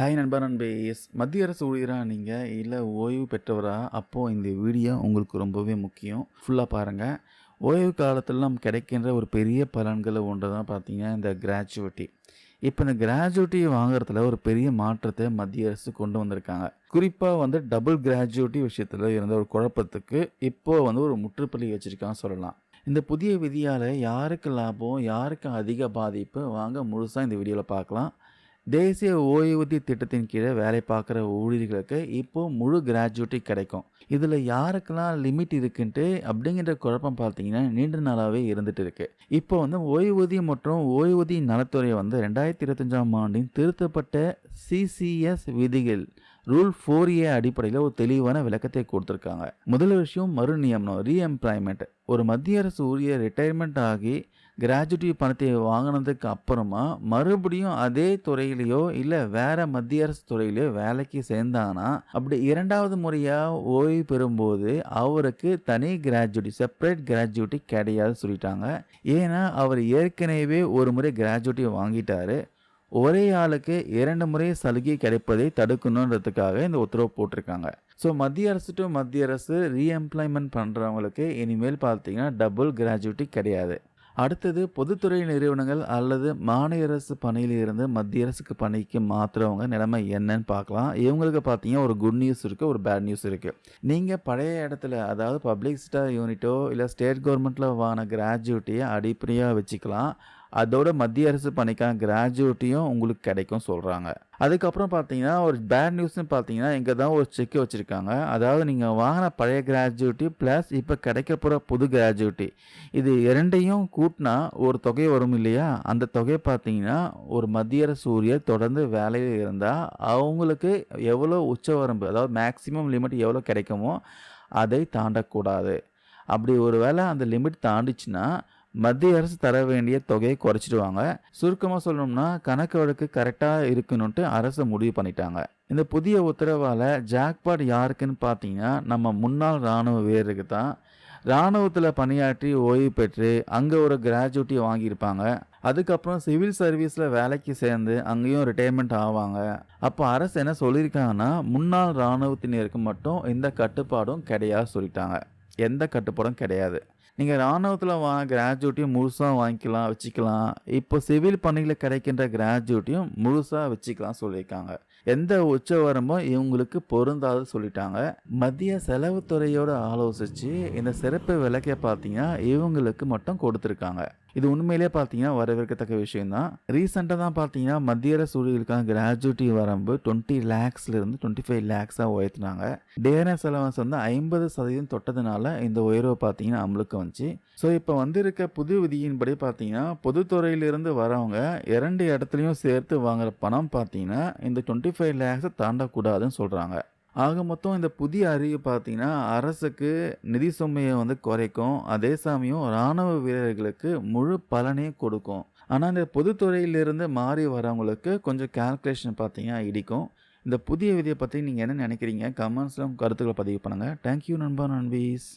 Hi நண்பா நண்பேஸ். மத்திய அரசு ஊழியராக நீங்கள் இல்லை ஓய்வு பெற்றவரா? அப்போது இந்த வீடியோ உங்களுக்கு ரொம்பவே முக்கியம். ஃபுல்லாக பாருங்கள் ஓய்வு காலத்தில் நம்ம கிடைக்கின்ற ஒரு பெரிய பலன்களை ஒன்று தான் பார்த்தீங்கன்னா இந்த கிராஜுவிட்டி இப்போ இந்த கிராஜுவிட்டி வாங்குறதுல ஒரு பெரிய மாற்றத்தை மத்திய அரசு கொண்டு வந்திருக்காங்க. குறிப்பாக வந்து டபுள் கிராஜுவிட்டி விஷயத்தில் இருந்த ஒரு குழப்பத்துக்கு இப்போது வந்து ஒரு முற்றுப்புள்ளி வச்சுருக்கான்னு சொல்லலாம். இந்த புதிய விதியால் யாருக்கு லாபம் யாருக்கு அதிக பாதிப்பு? வாங்க முழுசாக இந்த வீடியோவில் பார்க்கலாம். தேசிய ஓய்வூதிய திட்டத்தின் கீழே வேலை பார்க்குற ஊழியர்களுக்கு இப்போ முழு கிராஜுவேட்டி கிடைக்கும். இதில் யாருக்கெல்லாம் லிமிட் இருக்குன்ட்டு அப்படிங்கிற குழப்பம் பார்த்தீங்கன்னா நீண்ட நாளாகவே இருந்துட்டு இருக்கு. இப்போ வந்து ஓய்வூதியம் மற்றும் ஓய்வூதிய நலத்துறை வந்து ரெண்டாயிரத்தி இருபத்தஞ்சாம் ஆண்டின் திருத்தப்பட்ட சிசிஎஸ் விதிகள் ரூல் ஃபோர் ஏ அடிப்படையில் ஒரு தெளிவான விளக்கத்தை கொடுத்துருக்காங்க. முதல் விஷயம் மறு நியமனம் ரீஎம்ப்ளாய்மெண்ட் ஒரு மத்திய அரசு ஊழியர் ரிட்டையர்மெண்ட் ஆகி கிராஜுவிட்டி பணத்தை வாங்கினதுக்கு அப்புறமா மறுபடியும் அதே துறையிலையோ இல்லை வேற மத்திய அரசு துறையிலையோ வேலைக்கு சேர்ந்தானா? அப்படி இரண்டாவது முறையாக ஓய்வு பெறும்போது அவருக்கு தனி கிராஜுவிட்டி செப்பரேட் கிராஜுவிட்டி கிடையாது சொல்லிட்டாங்க. ஏன்னா அவர் ஏற்கனவே ஒரு முறை கிராஜுவிட்டி வாங்கிட்டாரு. ஒரே ஆளுக்கு இரண்டு முறை சலுகை கிடைப்பதை தடுக்கணுன்றதுக்காக இந்த உத்தரவு போட்டிருக்காங்க. ஸோ மத்திய அரசு டு மத்திய அரசு ரீஎம்ப்ளாய்மெண்ட் பண்ணுறவங்களுக்கு இனிமேல் பார்த்தீங்கன்னா டபுள் கிராஜுவிட்டி கிடையாது. அடுத்தது பொதுத்துறை நிறுவனங்கள் அல்லது மாநில அரசு பணியில் இருந்து மத்திய அரசுக்கு பணிக்கு மாற்றுறவங்க நிலைமை என்னன்னு பார்க்கலாம். இவங்களுக்கு பார்த்தீங்கன்னா ஒரு குட் நியூஸ் இருக்குது ஒரு பேட் நியூஸ் இருக்குது நீங்கள் பழைய இடத்துல அதாவது பப்ளிக் ஸ்டார் யூனிட்டோ இல்லை ஸ்டேட் கவர்மெண்ட்டில் வாங்கின கிராஜுவிட்டியை அடிப்படையாக வச்சுக்கலாம். அதோட மத்திய அரசு பணிக்கான கிராஜுவிட்டியும் உங்களுக்கு கிடைக்கும் சொல்கிறாங்க அதுக்கப்புறம் பார்த்தீங்கன்னா ஒரு பேட் நியூஸ்னு பார்த்தீங்கன்னா இங்கே தான் ஒரு செக் வச்சுருக்காங்க. அதாவது நீங்கள் வாங்கின பழைய கிராஜுவிட்டி ப்ளஸ் இப்போ கிடைக்க போகிற புது கிராஜுவிட்டி இது இரண்டையும் கூட்டினா ஒரு தொகை வரும் இல்லையா? அந்த தொகை பார்த்தீங்கன்னா ஒரு மத்திய அரசு ஊழியர் தொடர்ந்து வேலையில் இருந்தால் அவங்களுக்கு எவ்வளோ உச்சவரம்பு அதாவது மேக்ஸிமம் லிமிட் எவ்வளோ கிடைக்குமோ அதை தாண்டக்கூடாது. அப்படி ஒரு வேளை அந்த லிமிட் தாண்டிச்சுன்னா மத்திய அரசு தர வேண்டிய தொகையை குறைச்சிடுவாங்க. சுருக்கமாக சொல்லணும்னா கணக்கு வழக்கு கரெக்டாக இருக்கணும்ட்டு அரசு முடிவு பண்ணிட்டாங்க. இந்த புதிய உத்தரவால் ஜாக்பாட் யாருக்குன்னு பார்த்தீங்கன்னா நம்ம முன்னாள் இராணுவ வீரருக்கு தான். இராணுவத்தில் பணியாற்றி ஓய்வு பெற்று அங்கே ஒரு கிராஜுவிட்டி வாங்கியிருப்பாங்க. அதுக்கப்புறம் சிவில் சர்வீஸில் வேலைக்கு சேர்ந்து அங்கேயும் ரிட்டையர்மெண்ட் ஆவாங்க. அப்போ அரசு என்ன சொல்லியிருக்காங்கன்னா முன்னாள் இராணுவத்தினருக்கு மட்டும் எந்த கட்டுப்பாடும் கிடையாது சொல்லிட்டாங்க. எந்த கட்டுப்பாடும் கிடையாது. நீங்கள் இராணுவத்தில் வாங்க கிராஜுவிட்டியும் முழுசாக வாங்கிக்கலாம் வச்சுக்கலாம். இப்போ சிவில் பணியில் கிடைக்கின்ற கிராஜுவிட்டியும் முழுசாக வச்சுக்கலாம் சொல்லியிருக்காங்க. எந்த உச்ச வரம்போ இவங்களுக்கு பொருந்தாது சொல்லிட்டாங்க. மத்திய செலவுத்துறையோடு ஆலோசித்து இந்த சிறப்பு விலைக்கை பார்த்தீங்கன்னா இவங்களுக்கு மட்டும் கொடுத்துருக்காங்க. இது உண்மையிலே பார்த்தீங்கன்னா வரவேற்கத்தக்க விஷயம் தான் ரீசெண்டாக தான் பார்த்தீங்கன்னா மத்திய அரசு ஊழியர்களுக்கான கிராஜுவிட்டி வரம்பு டுவெண்ட்டி லேக்ஸ்லேருந்து டுவெண்ட்டி ஃபைவ் லேக்ஸாக உயர்த்தினாங்க. டேரஸ் அலவன்ஸ் வந்து ஐம்பது சதவீதம் தொட்டதுனால இந்த உயர்வை பார்த்தீங்கன்னா அமலுக்கு வந்துச்சு ஸோ இப்போ வந்திருக்க புது விதியின்படி பார்த்தீங்கன்னா பொதுத்துறையிலிருந்து வரவங்க இரண்டு இடத்துலையும் சேர்த்து வாங்குற பணம் பார்த்தீங்கன்னா இந்த டுவெண்ட்டி ஃபைவ் லேக்ஸை தாண்டக்கூடாதுன்னு சொல்கிறாங்க ஆக மொத்தம் இந்த புதிய அறிவு பார்த்தீங்கன்னா அரசுக்கு நிதி சுமையை வந்து குறைக்கும். அதே சமயம் இராணுவ வீரர்களுக்கு முழு பலனையும் கொடுக்கும். ஆனால் இந்த பொதுத்துறையிலிருந்து மாறி வரவங்களுக்கு கொஞ்சம் கால்குலேஷன் பார்த்தீங்கன்னா இடிக்கும். இந்த புதிய விதியை பற்றி நீங்கள் என்ன நினைக்கிறீங்க? கமெண்ட்ஸில் கருத்துக்களை பதிவு பண்ணுங்கள் தேங்க்யூ நண்பா நண்பீஸ்.